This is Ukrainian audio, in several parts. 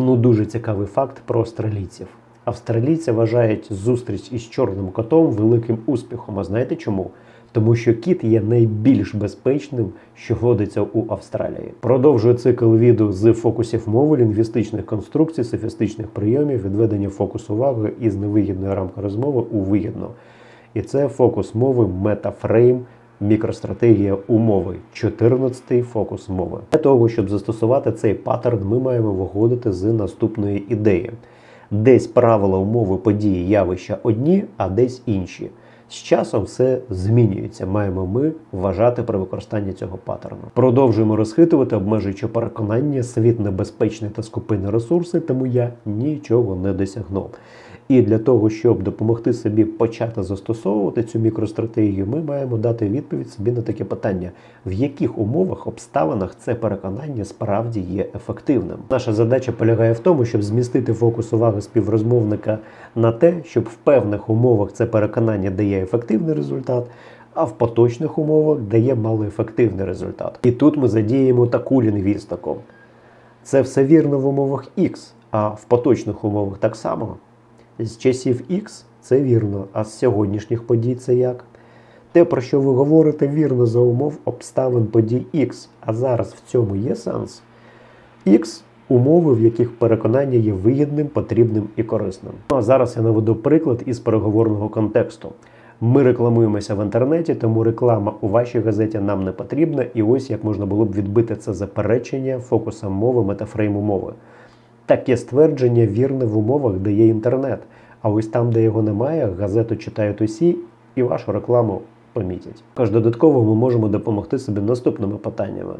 Ну дуже цікавий факт про австралійців. Австралійці вважають зустріч із чорним котом великим успіхом. А знаєте чому? Тому що кіт є найбільш безпечним, що водиться у Австралії. Продовжую цикл відео з фокусів мови, лінгвістичних конструкцій, софістичних прийомів, відведення фокусу уваги із невигідної рамки розмови у вигідну. І це фокус мови метафрейм, мікростратегія умови, 14-й фокус мови. Для того, щоб застосувати цей паттерн, ми маємо виходити з наступної ідеї. Десь правила умови події явища одні, а десь інші. З часом все змінюється. Маємо ми вважати при використанні цього паттерну. Продовжуємо розхитувати, обмежуючи переконання, світ небезпечний та скупий на ресурси, тому я нічого не досягнув. І для того, щоб допомогти собі почати застосовувати цю мікростратегію, ми маємо дати відповідь собі на таке питання: в яких умовах, обставинах це переконання справді є ефективним. Наша задача полягає в тому, щоб змістити фокус уваги співрозмовника на те, щоб в певних умовах це переконання дає ефективний результат. А в поточних умовах дає малоефективний результат. І тут ми задіємо таку лінгвістику. Це все вірно в умовах X, а в поточних умовах так само. З часів X це вірно, а з сьогоднішніх подій це як? Те, про що ви говорите, вірно за умов обставин подій X, а зараз в цьому є сенс. X умови, в яких переконання є вигідним, потрібним і корисним. Ну а зараз я наведу приклад із переговорного контексту. Ми рекламуємося в інтернеті, тому реклама у вашій газеті нам не потрібна, і ось як можна було б відбити це заперечення фокусом мови, метафрейму мови. Таке ствердження вірне в умовах, де є інтернет. А ось там, де його немає, газету читають усі і вашу рекламу помітять. Також додатково ми можемо допомогти собі наступними питаннями.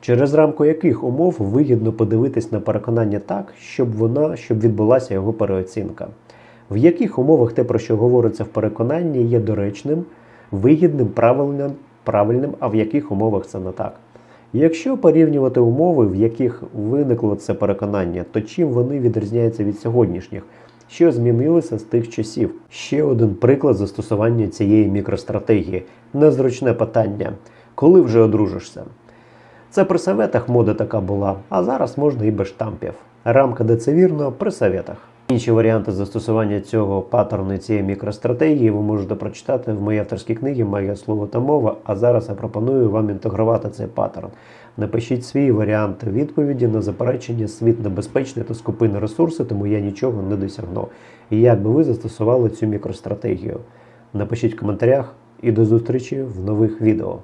Через рамку яких умов вигідно подивитись на переконання так, щоб вона щоб відбулася його переоцінка? В яких умовах те, про що говориться в переконанні, є доречним, вигідним, правильним, правильним, а в яких умовах це не так? Якщо порівнювати умови, в яких виникло це переконання, то чим вони відрізняються від сьогоднішніх? Що змінилося з тих часів? Ще один приклад застосування цієї мікростратегії. Незручне питання. Коли вже одружишся? Це при советах мода така була, а зараз можна і без штампів. Рамка, де це вірно, при советах. Інші варіанти застосування цього паттерну цієї мікростратегії ви можете прочитати в моїй авторській книгі Магія слова та мова. А зараз я пропоную вам інтегрувати цей паттерн. Напишіть свій варіант відповіді на заперечення світ небезпечний та скупий на ресурси, тому я нічого не досягнув. І як би ви застосували цю мікростратегію? Напишіть в коментарях і до зустрічі в нових відео.